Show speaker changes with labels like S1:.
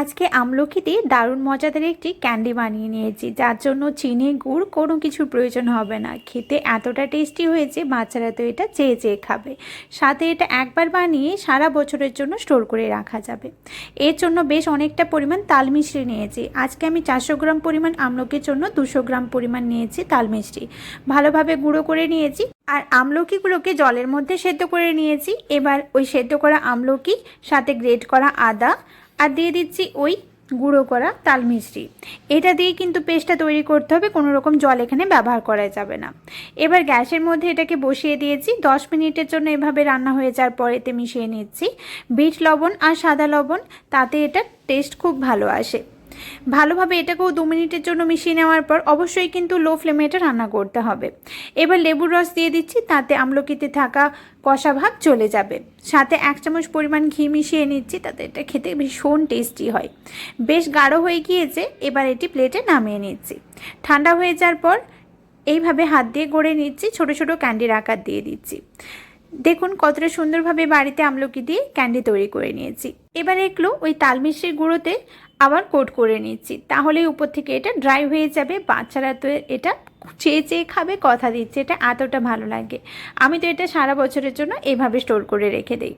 S1: আজকে আমলকি দিয়ে দারুণ মজাদার একটি ক্যান্ডি বানিয়ে নিয়েছি, যার জন্য চিনি, গুড় কোনো কিছুর প্রয়োজন হবে না। খেতে এতটা টেস্টি হয়েছে, বাচ্চারা তো এটা চেয়ে চেয়ে খাবে। সাথে এটা একবার বানিয়ে সারা বছরের জন্য স্টোর করে রাখা যাবে। এর জন্য বেশ অনেকটা পরিমাণ তাল মিষ্টি নিয়েছি। আজকে আমি চারশো গ্রাম পরিমাণ আমলকির জন্য দুশো গ্রাম পরিমাণ নিয়েছি তাল মিষ্টি। ভালোভাবে গুঁড়ো করে নিয়েছি আর আমলকিগুলোকে জলের মধ্যে সেদ্ধ করে নিয়েছি। এবার ওই সেদ্ধ করা আমলকি, সাথে গ্রেট করা আদা আর দিয়ে দিচ্ছি ওই গুঁড়ো করা তাল মিশ্রি এটা দিয়ে কিন্তু পেস্টটা তৈরি করতে হবে, কোনো রকম জল এখানে ব্যবহার করা যাবে না। এবার গ্যাসের মধ্যে এটাকে বসিয়ে দিয়েছি। দশ মিনিটের জন্য এভাবে রান্না হয়ে যাওয়ার পর এতে মিশিয়ে নিচ্ছি। বিট লবণ আর সাদা লবণ, তাতে এটা টেস্ট খুব ভালো আসে। ভালোভাবে এটাকেও দু মিনিটের জন্য মিশিয়ে নেওয়ার পর অবশ্যই কিন্তু লো ফ্লেমে এটা রান্না করতে হবে। এবার লেবুর রস দিয়ে দিচ্ছি, তাতে আমলকিতে থাকা কষা ভাব চলে যাবে। সাথে এক চামচ পরিমাণ ঘি মিশিয়ে নিচ্ছি, তাতে এটা খেতে ভীষণ টেস্টি হয়। বেশ গাঢ় হয়ে গিয়েছে, এবার এটি প্লেটে নামিয়ে নিচ্ছি। ঠান্ডা হয়ে যাওয়ার পর এইভাবে হাত দিয়ে গড়ে নিচ্ছি, ছোট ছোট ক্যান্ডির আকার দিয়ে দিচ্ছি। দেখুন কতটা সুন্দরভাবে বাড়িতে আমলকি দিয়ে ক্যান্ডি তৈরি করে নিয়েছি। এবার এগুলো ওই তাল মিষ্টির গুঁড়োতে আবার কোট করে নিচ্ছি। তাহলে উপর থেকে এটা ড্রাই হয়ে যাবে, বাচ্চারা তো এটা চেয়ে চেয়ে খাবে, কথা দিচ্ছে, এটা এতটা ভালো লাগে। আমি তো এটা সারা বছরের জন্য এভাবে স্টোর করে রেখে দিই।